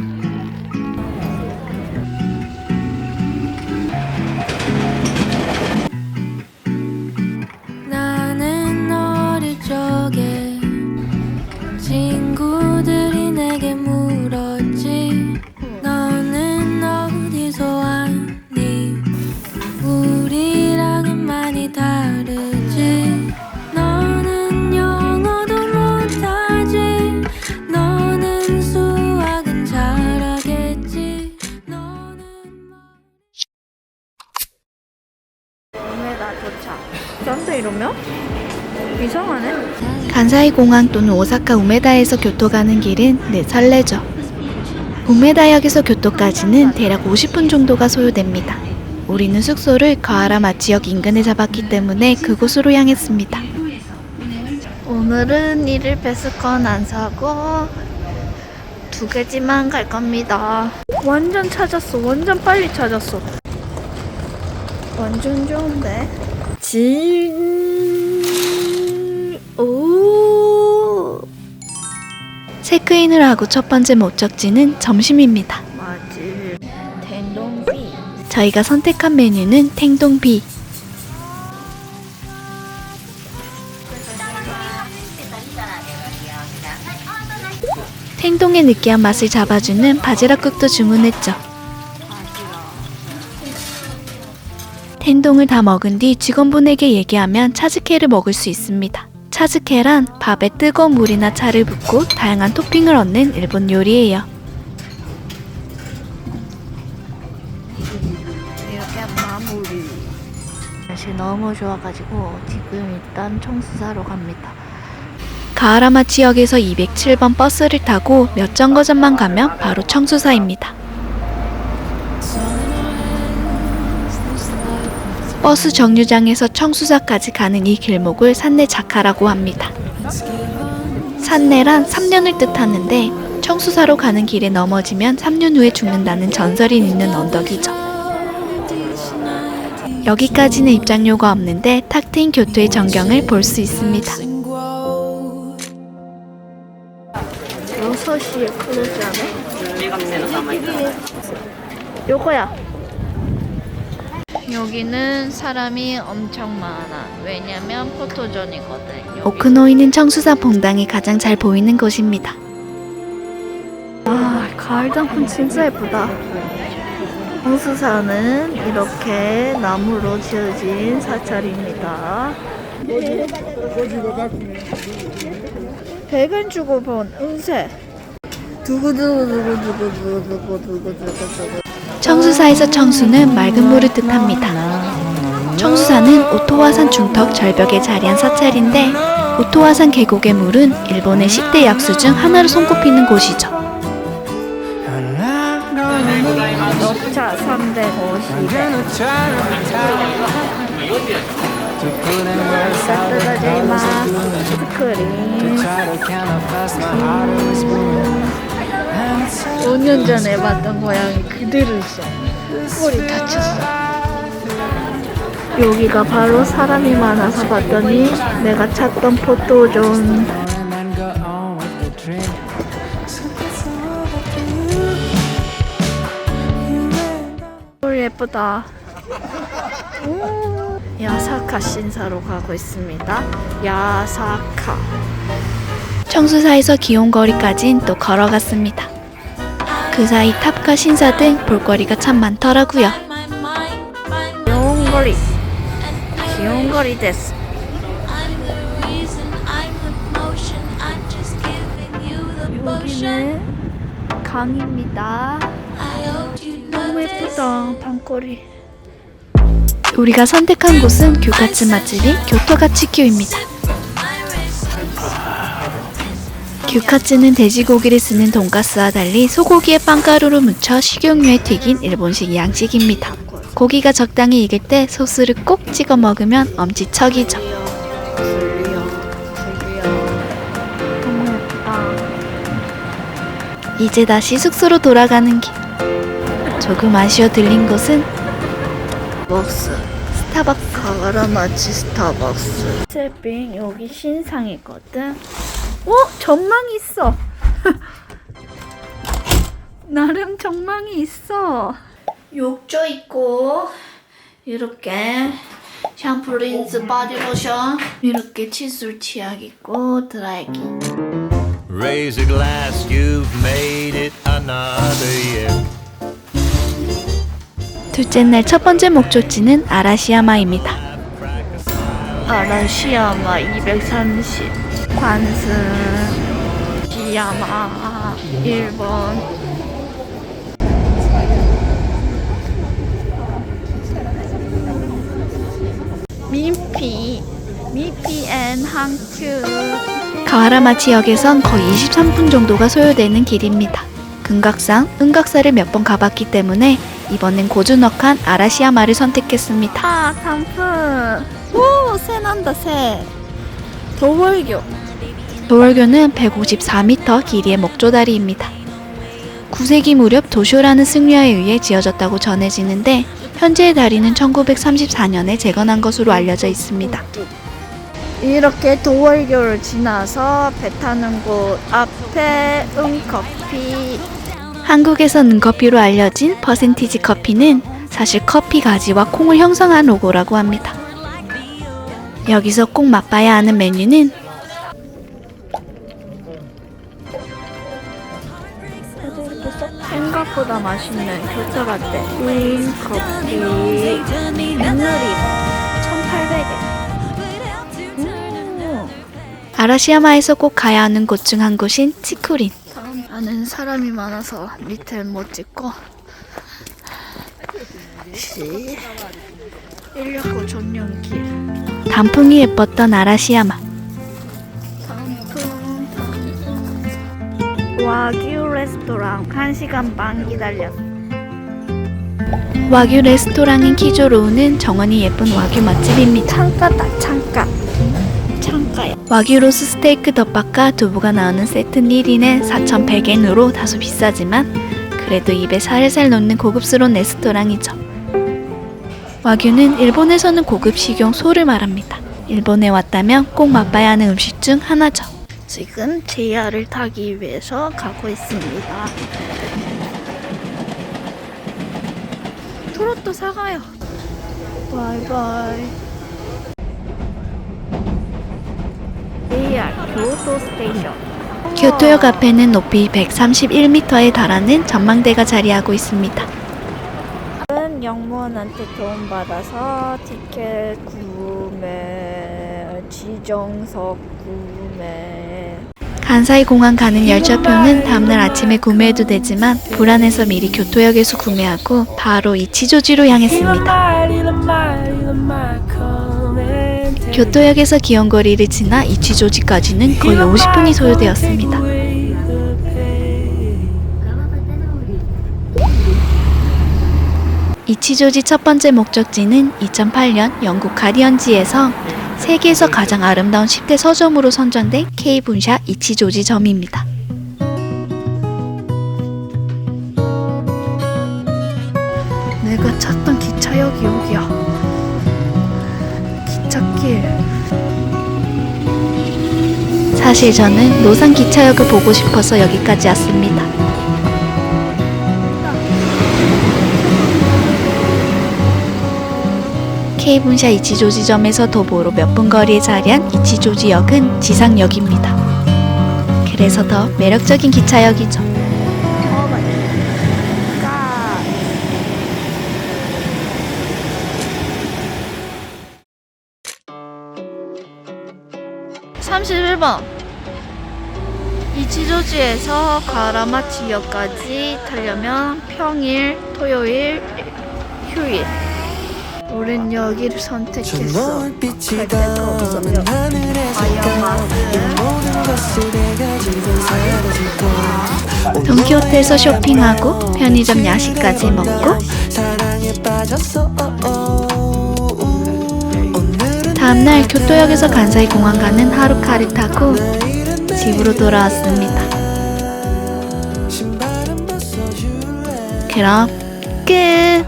Mm-hmm. 짠데 이러면? 이상하네. 간사이 공항 또는 오사카 우메다에서 교토 가는 길은 늘 설레죠. 우메다역에서 교토까지는 대략 50분 정도가 소요됩니다. 우리는 숙소를 가하라마 지역 인근에 잡았기 때문에 그곳으로 향했습니다. 오늘은 이를 베스건 안 사고 두 개지만 갈 겁니다. 완전 찾았어. 완전 빨리 찾았어. 완전 좋은데? 진, 오. 체크인을 하고 첫 번째 목적지는 점심입니다. 저희가 선택한 메뉴는 탱동비. 탱동의 느끼한 맛을 잡아주는 바지락국도 주문했죠. 텐동을 다 먹은 뒤 직원분에게 얘기하면 차즈케를 먹을 수 있습니다. 차즈케란 밥에 뜨거운 물이나 차를 붓고 다양한 토핑을 얻는 일본 요리예요. 이렇게 마무리. 날씨 너무 좋아가지고 지금 일단 청수사로 갑니다. 가하라마 지역에서 207번 버스를 타고 몇 정거장만 가면 바로 청수사입니다. 버스 정류장에서 청수사까지 가는 이 길목을 산내 자카라고 합니다. 산내란 3년을 뜻하는데 청수사로 가는 길에 넘어지면 3년 후에 죽는다는 전설이 있는 언덕이죠. 여기까지는 입장료가 없는데 탁 트인 교토의 전경을 볼 수 있습니다. 6시에 클로즈 하네? 요거야. 여기는 사람이 엄청 많아. 왜냐면 포토존이거든요. 오크노이는 청수사 봉당이 가장 잘 보이는 곳입니다. 아, 가을 장품 진짜 예쁘다. 홍수사는 이렇게 나무로 지어진 사찰입니다. 100원 주고 본 은세. 두구두구두구두구두구두구두구두구. 청수사에서 청수는 맑은 물을 뜻합니다. 청수사는 오토와산 중턱 절벽에 자리한 사찰인데 오토와산 계곡의 물은 일본의 10대 약수 중 하나로 손꼽히는 곳이죠. 녹차 350원. 따뜻하지마. 스크린. 5년 전에 봤던 고양이 그대로 있어. 꼬리 다쳤어. 여기가 바로 사람이 많아서 봤더니 내가 찾던 포토존. 홀 예쁘다. 오, 야사카 신사로 가고 있습니다. 야사카. 청수사에서 기온거리까진 또 걸어갔습니다. 그 사이 탑과 신사 등 볼거리가 참 많더라고요. 귀여운 거리. 귀여운 거리 됐어. 여기는 강입니다. 너무 예쁘다. 밤거리. 우리가 선택한 곳은 교카츠 마츠리 교토가치큐입니다. 규카츠는 돼지고기를 쓰는 돈가스와 달리 소고기에 빵가루를 묻혀 식용유에 튀긴 일본식 양식입니다. 고기가 적당히 익을 때 소스를 꼭 찍어 먹으면 엄지척이죠. 이제 다시 숙소로 돌아가는 길. 조금 아쉬워 들린 곳은 박스. 스타벅스. 가라마치 스타벅스. 셀빙 여기 신상이거든. 어? 전망 있어. 나름 정망이 있어. 욕조 있고 이렇게 샴푸, 린스, 바디로션 이렇게 칫솔 치약 있고 드라이기. Raise a glass, you've made it another year. 둘째 날 첫 번째 목적지는 아라시야마입니다. 아라시야마 230 관승 시야마 일본. 미피 미피 앤 항큐 가와라마치역에선 거의 23분 정도가 소요되는 길입니다. 금각상, 은각사를 몇 번 가봤기 때문에 이번엔 고즈넉한 아라시야마를 선택했습니다. 아 단풍 오 새 난다 새 도월교 도월교는 154m 길이의 목조다리입니다. 9세기 무렵 도쇼라는 승려에 의해 지어졌다고 전해지는데 현재의 다리는 1934년에 재건한 것으로 알려져 있습니다. 이렇게 도월교를 지나서 배 타는 곳 앞에 응커피 한국에서 능커피로 알려진 퍼센티지 커피는 사실 커피 가지와 콩을 형성한 로고라고 합니다. 여기서 꼭 맛봐야 하는 메뉴는 생각보다 맛있는 교차 라떼 응커피 앵누리 1800엔 아라시야마에서 꼭 가야 하는 곳 중 한 곳인 치쿠린. 나는 사람이 많아서 밑에 못 찍고 시 169 전용길 단풍이 예뻤던 아라시야마. 와규 레스토랑 1시간 반 기다렸어 와규 레스토랑인 키조로우는 정원이 예쁜 와규 맛집입니다. 창가다 창가 창가야 와규 로스 스테이크 덮밥과 두부가 나오는 세트 1인에 4,100엔으로 다소 비싸지만 그래도 입에 살살 녹는 고급스러운 레스토랑이죠. 와규는 일본에서는 고급 식용 소를 말합니다. 일본에 왔다면 꼭 맛봐야 하는 음식 중 하나죠. 지금 JR을 타기 위해서 가고 있습니다 트로트 사가요 바이바이 JR 교토 스테이션 교토역 앞에는 높이 131m에 달하는 전망대가 자리하고 있습니다. 은 영무원한테 도움 받아서 티켓 구매, 지정석 구매. 간사이 공항 가는 열차표는 다음날 아침에 구매해도 되지만 불안해서 미리 교토역에서 구매하고 바로 이치조지로 향했습니다. 교토역에서 기원거리를 지나 이치조지까지는 거의 50분이 소요되었습니다. 이치조지 첫 번째 목적지는 2008년 영국 가디언지에서 세계에서 가장 아름다운 10대 서점으로 선정된 K분샤 이치조지 점입니다. 내가 찾던 기차역이 여기야. 기찻길. 사실 저는 노산 기차역을 보고 싶어서 여기까지 왔습니다. K분샤 이치조지점에서 도보로 몇 분 거리에 자리한 이치조지역은 지상역입니다. 그래서 더 매력적인 기차역이죠. 까. 31번 이치조지에서 가라마치역까지 타려면 평일, 토요일, 휴일 우린 여기를 선택했어. 갈 데가 없으면 돈키호테에서 쇼핑하고 편의점 야식까지 먹고? 다음날 교토역에서 간사이 공항 가는 하루카를 타고 집으로 돌아왔습니다. 그럼 끝!